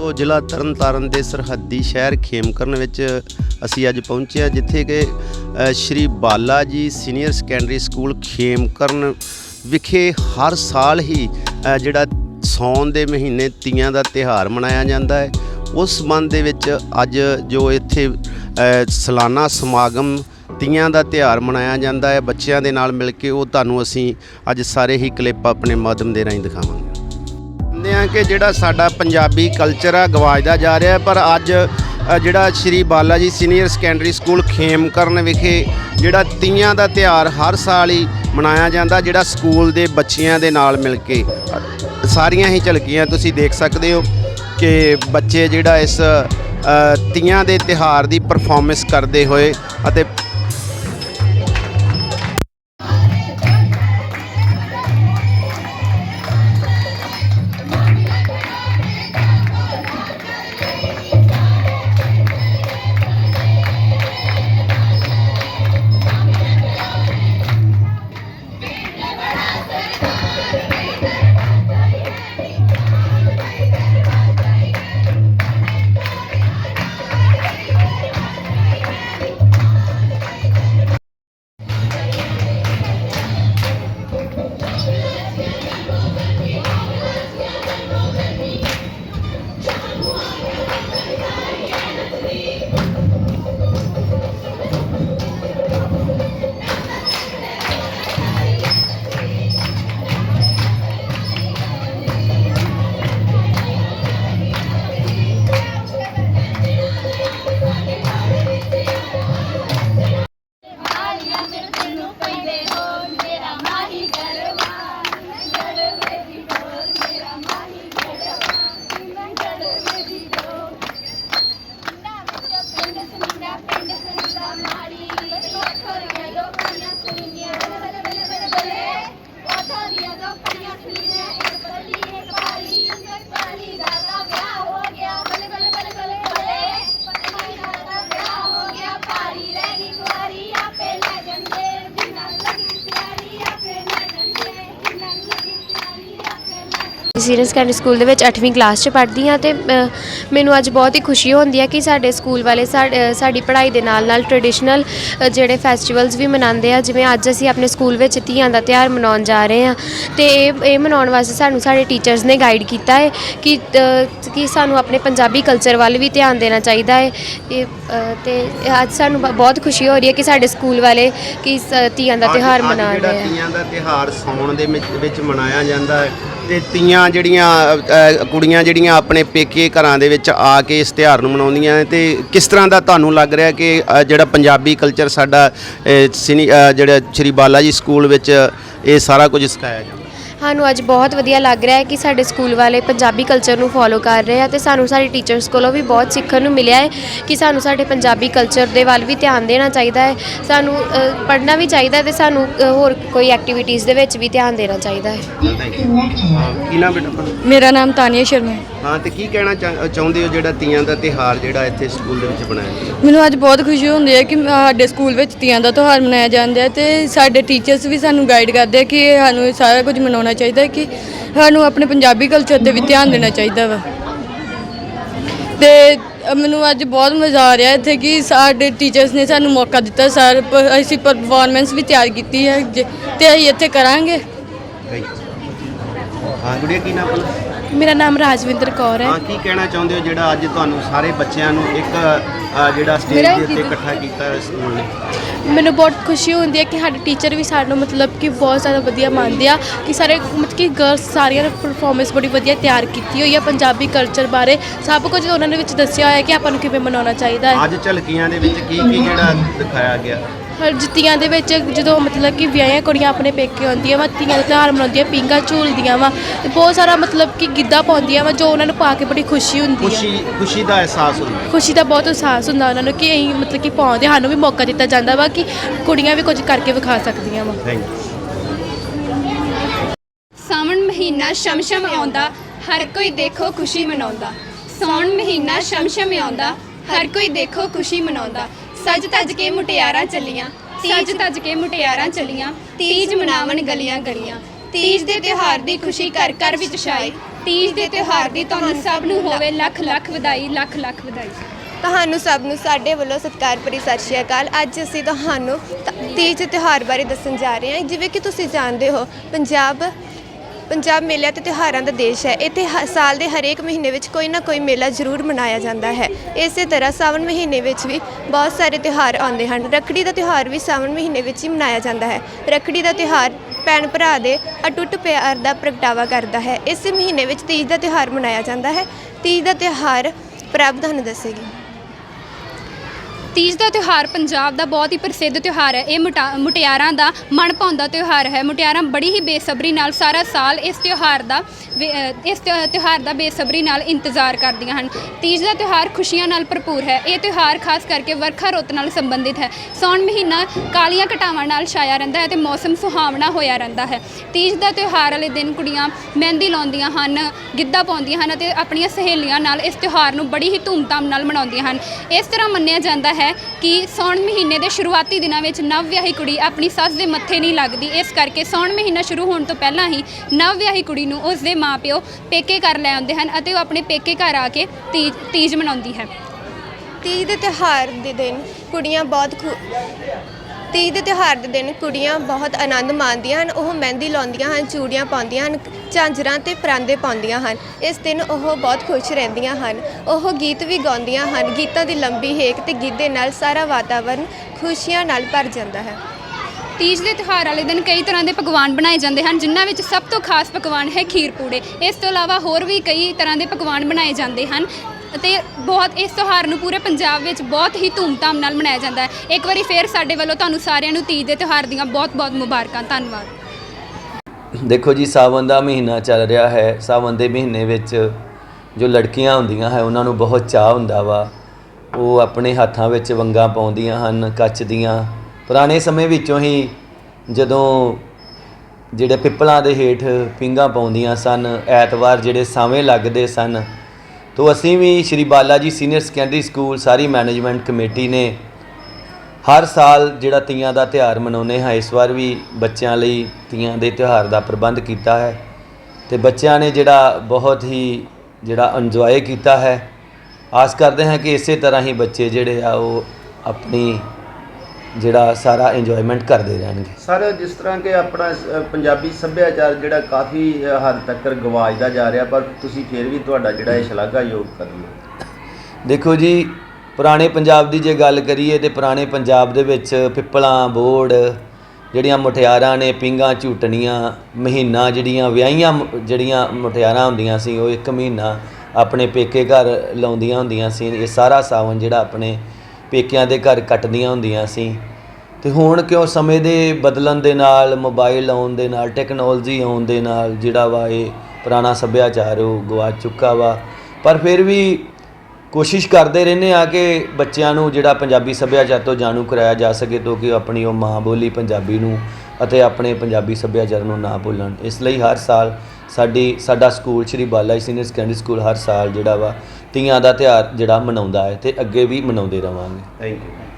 ਤੋਂ ਜ਼ਿਲ੍ਹਾ ਤਰਨਤਾਰਨ ਦੇ ਸਰਹੱਦੀ ਸ਼ਹਿਰ ਖੇਮਕਰਨ ਵਿੱਚ ਅਸੀਂ ਅੱਜ ਪਹੁੰਚੇ ਹਾਂ ਜਿੱਥੇ ਕਿ ਸ਼੍ਰੀ Bala ji senior secondary school Khemkaran ਵਿਖੇ ਹਰ ਸਾਲ ਹੀ ਜਿਹੜਾ ਸੌਣ ਦੇ ਮਹੀਨੇ ਤੀਆਂ ਦਾ ਤਿਹਾਰ ਮਨਾਇਆ ਜਾਂਦਾ ਹੈ। ਉਸ ਸੰਬੰਧ ਦੇ ਵਿੱਚ ਅੱਜ ਜੋ ਇੱਥੇ ਅ, ਸਾਲਾਨਾ ਸਮਾਗਮ ਤੀਆਂ ਦਾ ਤਿਹਾਰ ਮਨਾਇਆ ਜਾਂਦਾ ਹੈ। ਬੱਚਿਆਂ ਦੇ ਨਾਲ ਮਿਲ ਕੇ ਉਹ ਤੁਹਾਨੂੰ ਅਸੀਂ ਅੱਜ ਸਾਰੇ ਹੀ ਕਲਿੱਪ ਆਪਣੇ ਮਾਧਿਅਮ ਦੇ ਰਾਹੀਂ ਦਿਖਾਵਾਂਗੇ। ਕਹਿੰਦੇ ਆ ਕਿ ਜਿਹੜਾ ਸਾਡਾ ਪੰਜਾਬੀ ਕਲਚਰ ਆ ਗਵਾਚਦਾ ਜਾ ਰਿਹਾ ਪਰ ਅੱਜ ਜਿਹੜਾ ਸ਼੍ਰੀ Bala ji senior secondary school Khemkaran ਵਿਖੇ ਜਿਹੜਾ ਤੀਆਂ ਦਾ ਤਿਉਹਾਰ ਹਰ ਸਾਲ ਹੀ ਮਨਾਇਆ ਜਾਂਦਾ, ਜਿਹੜਾ ਸਕੂਲ ਦੇ ਬੱਚਿਆਂ ਦੇ ਨਾਲ ਮਿਲ ਕੇ। ਸਾਰੀਆਂ ਹੀ ਝਲਕੀਆਂ ਤੁਸੀਂ ਦੇਖ ਸਕਦੇ ਹੋ ਕਿ ਬੱਚੇ ਜਿਹੜਾ ਇਸ ਤੀਆਂ ਦੇ ਤਿਉਹਾਰ ਦੀ ਪਰਫਾਰਮੈਂਸ ਕਰਦੇ ਹੋਏ ਅਤੇ ਸੀਨੀਅਰ ਸੈਕੰਡਰੀ ਸਕੂਲ ਦੇ ਵਿੱਚ 8ਵੀਂ ਕਲਾਸ 'ਚ ਪੜ੍ਹਦੀ ਹਾਂ ਤੇ ਮੈਨੂੰ ਅੱਜ ਬਹੁਤ ਹੀ ਖੁਸ਼ੀ ਹੁੰਦੀ ਹੈ ਕਿ ਸਾਡੇ ਸਕੂਲ ਵਾਲੇ ਸਾਡੀ ਪੜ੍ਹਾਈ ਦੇ ਨਾਲ ਨਾਲ ਟ੍ਰੈਡੀਸ਼ਨਲ ਜਿਹੜੇ ਫੈਸਟੀਵਲਸ ਵੀ ਮਨਾਉਂਦੇ ਆ ਜਿਵੇਂ ਅੱਜ ਅਸੀਂ ਆਪਣੇ ਸਕੂਲ ਵਿੱਚ ਧੀਆਂ ਦਾ ਤਿਉਹਾਰ ਮਨਾਉਣ ਜਾ ਰਹੇ ਹਾਂ ਤੇ ਇਹ ਇਹ ਮਨਾਉਣ ਵਾਸਤੇ ਸਾਨੂੰ ਸਾਡੇ ਟੀਚਰਸ ਨੇ ਗਾਈਡ ਕੀਤਾ ਹੈ ਕਿ ਕਿ ਸਾਨੂੰ ਆਪਣੇ ਪੰਜਾਬੀ ਕਲਚਰ ਵੱਲ ਵੀ ਧਿਆਨ ਦੇਣਾ ਚਾਹੀਦਾ ਹੈ ਤੇ ਅੱਜ ਸਾਨੂੰ ਬਹੁਤ ਖੁਸ਼ੀ ਹੋ ਰਹੀ ਹੈ ਕਿ ਸਾਡੇ ਸਕੂਲ ਵਾਲੇ ਕਿ ਧੀਆਂ ਦਾ ਤਿਉਹਾਰ ਮਨਾ ਰਹੇ ਆ। ਤੀਆਂ ਦਾ ਤਿਹਾਰ ਸੌਣ ਦੇ ਵਿੱਚ ਮਨਾਇਆ ਜਾਂਦਾ ਹੈ ਤੇ ਤੀਆਂ ਜਿਹੜੀਆਂ ਅ, ਅ, ਕੁੜੀਆਂ ਜਿਹੜੀਆਂ ਆਪਣੇ ਪੇਕੇ ਘਰਾਂ ਦੇ ਵਿੱਚ ਆ ਕੇ ਇਸ ਤਿਉਹਾਰ ਨੂੰ ਮਨਾਉਂਦੀਆਂ ਨੇ ਤੇ ਕਿਸ ਤਰ੍ਹਾਂ ਦਾ ਤੁਹਾਨੂੰ ਲੱਗ ਰਿਹਾ ਕਿ ਅ, ਜਿਹੜਾ ਪੰਜਾਬੀ ਕਲਚਰ ਸਾਡਾ ਅ, ਸਿਨੀ ਅ, ਜਿਹੜਾ ਸ਼੍ਰੀ ਬਾਲਾ ਜੀ ਸਕੂਲ ਵਿੱਚ ਇਹ ਸਾਰਾ ਕੁਝ ਸਿਖਾਇਆ ਜਾਂਦਾ? ਸਾਨੂੰ ਅੱਜ ਬਹੁਤ ਵਧੀਆ ਲੱਗ ਰਿਹਾ ਹੈ ਕਿ ਸਾਡੇ ਸਕੂਲ ਵਾਲੇ ਪੰਜਾਬੀ ਕਲਚਰ ਨੂੰ ਫੋਲੋ ਕਰ ਰਹੇ ਆ ਤੇ ਸਾਨੂੰ ਸਾਡੇ ਟੀਚਰਸ ਕੋਲੋਂ ਵੀ ਬਹੁਤ ਸਿੱਖਣ ਨੂੰ ਮਿਲਿਆ ਹੈ ਕਿ ਸਾਨੂੰ ਸਾਡੇ ਪੰਜਾਬੀ ਕਲਚਰ ਦੇ ਵੱਲ ਵੀ ਧਿਆਨ ਦੇਣਾ ਚਾਹੀਦਾ ਹੈ ਸਾਨੂੰ ਪੜ੍ਹਨਾ ਵੀ ਚਾਹੀਦਾ ਹੈ ਤੇ ਸਾਨੂੰ ਅ, ਹੋਰ ਕੋਈ ਐਕਟੀਵਿਟੀਜ਼ ਦੇ ਵਿੱਚ ਵੀ ਧਿਆਨ ਦੇਣਾ ਚਾਹੀਦਾ ਹੈ। ਹਾਂ ਕੀ ਨਾਮ ਬੇਟਾ ਆਪਣਾ? ਮੇਰਾ ਨਾਮ ਤਾਨੀਆ ਸ਼ਰਮਾ ਹੈ। ਹਾਂ ਤੇ ਕੀ ਕਹਿਣਾ ਚਾਹ- ਚਾਹੁੰਦੇ ਹੋ ਜਿਹੜਾ ਤੀਆਂ ਦਾ ਤਿਹਾਰ ਜਿਹੜਾ ਇੱਥੇ ਸਕੂਲ ਦੇ ਵਿੱਚ ਬਣਾਇਆ ਜਾਂਦਾ ਮੈਨੂੰ ਅੱਜ ਬਹੁਤ ਖੁਸ਼ੀ ਹੁੰਦੀ ਹੈ ਕਿ ਸਾਡੇ ਸਕੂਲ ਵਿੱਚ ਤੀਆਂ ਦਾ ਤਿਉਹਾਰ ਮਨਾਇਆ ਜਾਂਦਾ ਹੈ ਤੇ ਸਾਡੇ ਟੀਚਰਸ ਵੀ ਸਾਨੂੰ ਗਾਈਡ ਕਰਦੇ ਆ ਕਿ ਸਾਨੂੰ ਇਹ ਸਾਰਾ ਕੁਝ ਮਨਾਉਣਾ ਚਾਹੀਦਾ ਹੈ ਕਿ ਸਾਨੂੰ ਆਪਣੇ ਪੰਜਾਬੀ ਕਲਚਰ ਤੇ ਵੀ ਧਿਆਨ ਦੇਣਾ ਚਾਹੀਦਾ ਵਾ। ਤੇ ਅ, ਮੈਨੂੰ ਅੱਜ ਬਹੁਤ ਮਜ਼ਾ ਆ ਰਿਹਾ ਇੱਥੇ ਕਿ ਸਾਡੇ ਟੀਚਰਸ ਨੇ ਸਾਨੂੰ ਮੌਕਾ ਦਿੱਤਾ ਸਰ ਅਸੀਂ ਪਰਫਾਰਮੈਂਸ ਵੀ ਤਿਆਰ ਕੀਤੀ ਹੈ ਜੇ- ਤੇ ਅਸੀਂ ਇੱਥੇ ਕਰਾਂਗੇ. ਹਾਂ ਗੁੜੀਆ ਕੀ ਨਾਮ ਆਪਣਾ? ਮੇਰਾ ਨਾਮ ਰਾਜਵਿੰਦਰ ਕੌਰ ਹੈ। ਹਾਂ ਕੀ ਕਹਿਣਾ ਚਾਹੁੰਦੇ ਹੋ ਜਿਹੜਾ ਅੱਜ ਤੁਹਾਨੂੰ ਸਾਰੇ ਬੱਚਿਆਂ ਨੂੰ ਇੱਕ ਅ, ਜਿਹੜਾ ਸਟੇਜ ਮੇਰਾ ਦੇ ਉੱਤੇ ਦੀਦੀ- ਇਕੱਠਾ ਕੀਤਾ ਹੈ ਸਕੂਲ ਨੇ? ਮੈਨੂੰ ਬਹੁਤ ਖੁਸ਼ੀ ਹੁੰਦੀ ਹੈ ਕਿ ਸਾਡੇ ਟੀਚਰ ਵੀ ਸਾਨੂੰ ਮਤਲਬ ਕਿ ਬਹੁਤ ਜ਼ਿਆਦਾ ਵਧੀਆ ਮੰਨਦੇ ਆ ਕਿ ਸਾਰੇ ਮਤਲਬ ਕਿ ਗਰਲਸ ਸਾਰੀਆਂ ਨੇ ਪਰਫਾਰਮੈਂਸ ਬੜੀ ਵਧੀਆ ਤਿਆਰ ਕੀਤੀ ਹੋਈ ਹੈ ਪੰਜਾਬੀ ਕਲਚਰ ਬਾਰੇ। ਸਭ ਕੁਝ ਉਹਨਾਂ ਨੇ ਵਿੱਚ ਦੱਸਿਆ ਹੋਇਆ ਕਿ ਆਪਾਂ ਨੂੰ ਕਿਵੇਂ ਮਨਾਉਣਾ ਚਾਹੀਦਾ ਹੈ। ਅੱਜ ਝਲਕੀਆਂ ਦੇ ਵਿੱਚ ਕੀ ਕੀ ਜਿਹੜਾ ਦਿਖਾਇਆ ਗਿਆ? ਜੁੱਤੀਆਂ ਦੇ ਵਿੱਚ ਜਦੋਂ ਮਤਲਬ ਕਿ ਵਿਆਹੀਆਂ ਕੁੜੀਆਂ ਆਪਣੇ ਪੇਕੇ ਆਉਂਦੀਆਂ ਵਾ ਤੀਆਂ ਦਾ ਤਿਉਹਾਰ ਮਨਾਉਂਦੀਆਂ ਪੀਂਘਾਂ ਝੂਲਦੀਆਂ ਵਾ ਤੇ ਬਹੁਤ ਸਾਰਾ ਮਤਲਬ ਕਿ ਗਿੱਧਾ ਪਾਉਂਦੀਆਂ ਵਾ ਜੋ ਉਹਨਾਂ ਨੂੰ ਪਾ ਕੇ ਬੜੀ ਖੁਸ਼ੀ ਹੁੰਦੀ ਹੈ ਖੁਸ਼ੀ ਖੁਸ਼ੀ ਦਾ ਅਹਿਸਾਸ ਹੁੰਦਾ ਹੈ। ਖੁਸ਼ੀ ਦਾ ਬਹੁਤ ਅਹਿਸਾਸ ਹੁੰਦਾ ਉਹਨਾਂ ਨੂੰ ਕਿ ਅਸੀਂ ਮਤਲਬ ਕਿ ਪਾਉਂਦੇ ਸਾਨੂੰ ਵੀ ਮੌਕਾ ਦਿੱਤਾ ਜਾਂਦਾ ਵਾ ਕਿ ਕੁੜੀਆਂ ਵੀ ਕੁਝ ਕਰਕੇ ਵਿਖਾ ਸਕਦੀਆਂ ਵਾ। ਥੈਂਕ ਯੂ ਸਾਵਣ ਮਹੀਨਾ ਸ਼ਮਸ਼ਮ ਆਉਂਦਾ ਹਰ ਕੋਈ ਦੇਖੋ ਖੁਸ਼ੀ ਮਨਾਉਂਦਾ। ਸੌਣ ਮਹੀਨਾ ਸ਼ਮਸ਼ਮ ਆਉਂਦਾ ਹਰ ਕੋਈ ਦੇਖੋ ਖੁਸ਼ੀ ਮਨਾਉਂਦਾ। ਸੱਜ ਤੱਜ ਕੇ ਮੁਟਿਆਰਾਂ ਚੱਲੀਆਂ, ਤੀਜ ਤਜ ਕੇ ਮੁਟਿਆਰਾਂ ਚੱਲੀਆਂ, ਤੀਜ ਮਨਾਵਣ ਗਲੀਆਂ ਗਲੀਆਂ ਤੀਜ ਦੇ ਤਿਉਹਾਰ ਦੀ ਖੁਸ਼ੀ ਘਰ ਘਰ ਵਿੱਚ ਛਾਏ ਤੀਜ ਦੇ ਤਿਉਹਾਰ ਦੀ ਤੁਹਾਨੂੰ ਸਭ ਨੂੰ ਹੋਵੇ ਲੱਖ ਲੱਖ ਵਧਾਈ, ਲੱਖ ਲੱਖ ਵਧਾਈ। ਤੁਹਾਨੂੰ ਸਭ ਨੂੰ ਸਾਡੇ ਵੱਲੋਂ ਸਤਿਕਾਰ ਭਰੀ ਸਤਿ ਸ਼੍ਰੀ ਅਕਾਲ। ਅੱਜ ਅਸੀਂ ਤੁਹਾਨੂੰ ਤ- ਤੀਜ ਤਿਉਹਾਰ ਬਾਰੇ ਦੱਸਣ ਜਾ ਰਹੇ ਹਾਂ। ਜਿਵੇਂ ਕਿ ਤੁਸੀਂ ਜਾਣਦੇ ਹੋ, ਪੰਜਾਬ ਪੰਜਾਬ ਮੇਲਿਆਂ ਤੇ ਤਿਉਹਾਰਾਂ ਦਾ ਦੇਸ਼ ਹੈ। ਇੱਥੇ ਹ- ਸਾਲ ਦੇ ਹਰੇਕ ਮਹੀਨੇ ਵਿੱਚ ਕੋਈ ਨਾ ਕੋਈ ਮੇਲਾ ਜ਼ਰੂਰ ਮਨਾਇਆ ਜਾਂਦਾ ਹੈ। ਇਸੇ ਤਰ੍ਹਾਂ ਸਾਵਣ ਮਹੀਨੇ ਵਿੱਚ ਵੀ ਬਹੁਤ ਸਾਰੇ ਤਿਉਹਾਰ ਆਉਂਦੇ ਹਨ। ਰੱਖੜੀ ਦਾ ਤਿਉਹਾਰ ਵੀ ਸਾਵਣ ਮਹੀਨੇ ਵਿੱਚ ਹੀ ਮਨਾਇਆ ਜਾਂਦਾ ਹੈ। ਰੱਖੜੀ ਦਾ ਤਿਉਹਾਰ ਭੈਣ ਭਰਾ ਦੇ ਅਟੁੱਟ ਪਿਆਰ ਦਾ ਪ੍ਰਗਟਾਵਾ ਕਰਦਾ ਹੈ। ਇਸੇ ਮਹੀਨੇ ਵਿੱਚ ਤੀਜ ਦਾ ਤਿਉਹਾਰ ਮਨਾਇਆ ਜਾਂਦਾ ਹੈ। ਤੀਜ ਦਾ ਤਿਉਹਾਰ ਪ੍ਰਭ ਤੁਹਾਨੂੰ ਦੱਸੇਗੀ। ਤੀਜ ਦਾ ਤਿਉਹਾਰ ਪੰਜਾਬ ਦਾ ਬਹੁਤ ਹੀ ਪ੍ਰਸਿੱਧ ਤਿਉਹਾਰ ਹੈ। ਇਹ ਮੁਟਾ- ਮੁਟਿਆਰਾਂ ਦਾ ਮਨ ਭਾਉਂਦਾ ਤਿਉਹਾਰ ਹੈ। ਮੁਟਿਆਰਾਂ ਬੜੀ ਹੀ ਬੇਸਬਰੀ ਨਾਲ ਸਾਰਾ ਸਾਲ ਇਸ ਤਿਉਹਾਰ ਦਾ ਵੇ- ਅ, ਇਸ ਤਿਉ- ਤਿਉਹਾਰ ਦਾ ਬੇਸਬਰੀ ਨਾਲ ਇੰਤਜ਼ਾਰ ਕਰਦੀਆਂ ਹਨ। ਤੀਜ ਦਾ ਤਿਉਹਾਰ ਖੁਸ਼ੀਆਂ ਨਾਲ ਭਰਪੂਰ ਹੈ। ਇਹ ਤਿਉਹਾਰ ਖਾਸ ਕਰਕੇ ਵਰਖਾ ਰੁੱਤ ਨਾਲ ਸੰਬੰਧਿਤ ਹੈ। ਸੌਣ ਮਹੀਨਾ ਕਾਲੀਆਂ ਘਟਾਵਾਂ ਨਾਲ ਛਾਇਆ ਰਹਿੰਦਾ ਹੈ ਤੇ ਮੌਸਮ ਸੁਹਾਵਣਾ ਹੋਇਆ ਰਹਿੰਦਾ ਹੈ। ਤੀਜ ਦਾ ਤਿਉਹਾਰ ਵਾਲੇ ਦਿਨ ਕੁੜੀਆਂ ਮਹਿੰਦੀ ਲਾਉਂਦੀਆਂ ਹਨ ਗਿੱਧਾ ਪਾਉਂਦੀਆਂ ਹਨ ਅਤੇ ਆਪਣੀਆਂ ਸਹੇਲੀਆਂ ਨਾਲ ਇਸ ਤਿਉਹਾਰ ਨੂੰ ਬੜੀ ਹੀ ਧੂਮਧਾਮ ਨਾਲ ਮਨਾਉਂਦੀਆਂ ਹਨ। ਇਸ ਤਰ੍ਹਾਂ ਮੰਨਿਆ ਜਾਂਦਾ ਹੈ ਕਿ ਸੌਣ ਮਹੀਨੇ ਦੇ ਸ਼ੁਰੂਆਤੀ ਦਿਨਾਂ ਵਿੱਚ ਨਵ ਵਿਆਹੀ ਕੁੜੀ ਆਪਣੀ ਸੱਸ ਦੇ ਮੱਥੇ ਨਹੀਂ ਲੱਗਦੀ। ਇਸ ਕਰਕੇ ਸੌਣ ਮਹੀਨਾ ਸ਼ੁਰੂ ਹੋਣ ਤੋਂ ਪਹਿਲਾਂ ਹੀ ਨਵ ਵਿਆਹੀ ਕੁੜੀ ਨੂੰ ਉਸ ਦੇ ਮਾਪਿਓ ਪੇਕੇ ਘਰ ਲੈ ਆਉਂਦੇ ਹਨ ਅਤੇ ਉਹ ਆਪਣੇ ਪੇਕੇ ਘਰ ਆ ਕੇ ਤੀਜ ਤੀਜ ਮਨਾਉਂਦੀ ਹੈ। ਤੀਜ ਦੇ ਤਿਉਹਾਰ ਦੇ ਦਿਨ ਕੁੜੀਆਂ ਬਹੁਤ ਖੁ ਤੀਜ ਦੇ ਤਿਉਹਾਰ ਦੇ ਦਿਨ ਕੁੜੀਆਂ ਬਹੁਤ ਆਨੰਦ ਮਾਣਦੀਆਂ ਹਨ, ਉਹ ਮਹਿੰਦੀ ਲਾਉਂਦੀਆਂ ਹਨ, ਚੂੜੀਆਂ ਪਾਉਂਦੀਆਂ ਹਨ, ਝਾਂਜਰਾਂ ਤੇ ਪਰਾਂਦੇ ਪਾਉਂਦੀਆਂ ਹਨ। ਇਸ ਦਿਨ ਉਹ ਬਹੁਤ ਖੁਸ਼ ਰਹਿੰਦੀਆਂ ਹਨ। ਉਹ ਗੀਤ ਵੀ ਗਾਉਂਦੀਆਂ ਹਨ। ਗੀਤਾਂ ਦੀ ਲੰਬੀ ਹੇਕ ਤੇ ਗਿੱਧੇ ਨਾਲ ਸਾਰਾ ਵਾਤਾਵਰਨ ਖੁਸ਼ੀਆਂ ਨਾਲ ਭਰ ਜਾਂਦਾ ਹੈ। ਤੀਜ ਦੇ ਤਿਉਹਾਰ ਵਾਲੇ ਦਿਨ ਕਈ ਤਰ੍ਹਾਂ ਦੇ ਪਕਵਾਨ ਬਣਾਏ ਜਾਂਦੇ ਹਨ, ਜਿਨ੍ਹਾਂ ਵਿੱਚ ਸਭ ਤੋਂ ਖਾਸ ਪਕਵਾਨ ਹੈ ਖੀਰ ਪੂੜੇ। ਇਸ ਤੋਂ ਇਲਾਵਾ ਹੋਰ ਵੀ ਕਈ ਤਰ੍ਹਾਂ ਦੇ ਪਕਵਾਨ ਬਣਾਏ ਜਾਂਦੇ ਹਨ। ਅਤੇ ਬਹੁਤ ਇਸ ਤਿਉਹਾਰ ਨੂੰ ਪੂਰੇ ਪੰਜਾਬ ਵਿੱਚ ਬਹੁਤ ਹੀ ਧੂਮਧਾਮ ਨਾਲ ਮਨਾਇਆ ਜਾਂਦਾ ਹੈ। ਇੱਕ ਵਾਰੀ ਫੇਰ ਸਾਡੇ ਵੱਲੋਂ ਤੁਹਾਨੂੰ ਸਾਰਿਆਂ ਨੂੰ ਤੀਜ ਦੇ ਤਿਉਹਾਰ ਦੀਆਂ ਬਹੁਤ-ਬਹੁਤ ਮੁਬਾਰਕਾਂ। ਧੰਨਵਾਦ। ਦੇਖੋ ਜੀ ਸਾਵਨ ਦਾ ਮਹੀਨਾ ਚੱਲ ਰਿਹਾ ਹੈ। ਸਾਵਨ ਦੇ ਮਹੀਨੇ ਵਿੱਚ ਜੋ ਲੜਕੀਆਂ ਹੁੰਦੀਆਂ ਹੈ, ਉਹਨਾਂ ਨੂੰ ਬਹੁਤ ਚਾਹ ਹੁੰਦਾ ਵਾ। ਉਹ ਆਪਣੇ ਹੱਥਾਂ ਵਿੱਚ ਵੰਗਾਂ ਪਾਉਂਦੀਆਂ ਹਨ ਕੱਚ ਦੀਆਂ ਪੁਰਾਣੇ ਸਮੇਂ ਵਿੱਚੋਂ ਹੀ ਜਦੋਂ ਜਿਹੜੇ ਪਿੱਪਲਾਂ ਦੇ ਹੇਠ ਪਿੰਗਾ ਪਾਉਂਦੀਆਂ ਸਨ, ਐਤਵਾਰ ਜਿਹੜੇ ਸਾਵੇਂ ਲੱਗਦੇ ਸਨ ਤੋਂ ਅਸੀਂ ਵੀ Shri Bala ji senior secondary school ਸਾਰੀ ਮੈਨੇਜਮੈਂਟ ਕਮੇਟੀ ਨੇ ਹਰ ਸਾਲ ਜਿਹੜਾ ਤੀਆਂ ਦਾ ਤਿਉਹਾਰ ਮਨਾਉਂਦੇ ਹਾਂ, ਇਸ ਵਾਰ ਵੀ ਬੱਚਿਆਂ ਲਈ ਤੀਆਂ ਦੇ ਤਿਉਹਾਰ ਦਾ ਪ੍ਰਬੰਧ ਕੀਤਾ ਹੈ ਤੇ ਬੱਚਿਆਂ ਨੇ ਜਿਹੜਾ ਬਹੁਤ ਹੀ ਜਿਹੜਾ ਇੰਜੋਏ ਕੀਤਾ ਹੈ। ਆਸ ਕਰਦੇ ਹਾਂ ਕਿ ਇਸੇ ਤਰ੍ਹਾਂ ਹੀ ਬੱਚੇ ਜਿਹੜੇ ਆ, ਉਹ ਆਪਣੀ ਜਿਹੜਾ ਸਾਰਾ ਇੰਜੋਇਮੈਂਟ ਕਰਦੇ ਰਹਿਣਗੇ। ਸਰ ਜਿਸ ਤਰ੍ਹਾਂ ਕਿ ਆਪਣਾ ਪੰਜਾਬੀ ਸੱਭਿਆਚਾਰ ਜਿਹੜਾ ਕਾਫੀ ਅ, ਹੱਦ ਤੱਕ ਗਵਾਚਦਾ ਜਾ ਰਿਹਾ ਪਰ ਤੁਸੀਂ ਫਿਰ ਵੀ ਤੁਹਾਡਾ ਜਿਹੜਾ ਇਹ ਸ਼ਲਾਘਾਯੋਗ ਕਦਮ ਹੈ। ਦੇਖੋ ਜੀ ਪੁਰਾਣੇ ਪੰਜਾਬ ਦੀ ਜੇ ਗੱਲ ਕਰੀਏ ਤੇ ਪੁਰਾਣੇ ਪੰਜਾਬ ਦੇ ਵਿੱਚ ਪਿੱਪਲਾਂ ਬੋੜ ਜਿਹੜੀਆਂ ਮੁਟਿਆਰਾਂ ਨੇ ਪਿੰਗਾ ਝੂਟਣੀਆਂ ਮਹੀਨਾ ਜਿਹੜੀਆਂ ਵਿਆਹੀਆਂ ਮ- ਜਿਹੜੀਆਂ ਮੁਟਿਆਰਾਂ ਹੁੰਦੀਆਂ ਸੀ ਉਹ ਇੱਕ ਮਹੀਨਾ ਆਪਣੇ ਪੇਕੇ ਘਰ ਲਾਉਂਦੀਆਂ ਹੁੰਦੀਆਂ ਸੀ ਇਹ ਸਾਰਾ ਸਾਵਨ ਜਿਹੜਾ ਆਪਣੇ ਪੇਕਿਆਂ ਦੇ ਘਰ ਕੱਟਦੀਆਂ ਹੁੰਦੀਆਂ ਸੀ। ਤੇ ਹੁਣ ਕਿਉਂ ਸਮੇਂ ਦੇ ਬਦਲਣ ਦੇ ਨਾਲ ਮੋਬਾਈਲ ਆਉਣ ਦੇ ਨਾਲ ਟੈਕਨੋਲੋਜੀ ਆਉਣ ਦੇ ਨਾਲ, ਜਿਹੜਾ ਵਾ ਇਹ ਪੁਰਾਣਾ ਸੱਭਿਆਚਾਰ, ਉਹ ਗਵਾ ਚੁੱਕਾ ਵਾ। ਪਰ ਫਿਰ ਵੀ ਕੋਸ਼ਿਸ਼ ਕਰਦੇ ਰਹਿੰਦੇ ਆ ਕਿ ਬੱਚਿਆਂ ਨੂੰ ਜਿਹੜਾ ਪੰਜਾਬੀ ਸੱਭਿਆਚਾਰ ਤੋਂ ਜਾਣੂ ਕਰਾਇਆ ਜਾ ਸਕੇ ਤਾਂ ਕਿ ਉਹ ਆਪਣੀ ਉਹ ਮਾਂ ਬੋਲੀ ਪੰਜਾਬੀ ਨੂੰ ਅਤੇ ਆਪਣੇ ਪੰਜਾਬੀ ਸੱਭਿਆਚਾਰ ਨੂੰ ਨਾ ਭੁੱਲਣ। ਇਸ ਲਈ ਹਰ ਸਾਲ ਸਾਡੀ, ਸਾਡਾ ਸਕੂਲ ਸ਼੍ਰੀ Bala ji senior secondary school ਹਰ ਸਾਲ ਜਿਹੜਾ ਵਾ ਤੀਆਂ ਦਾ ਤਿਉਹਾਰ ਜਿਹੜਾ ਮਨਾਉਂਦਾ ਹੈ ਤੇ ਅੱਗੇ ਵੀ ਮਨਾਉਂਦੇ ਰਵਾਂਗੇ। Thank you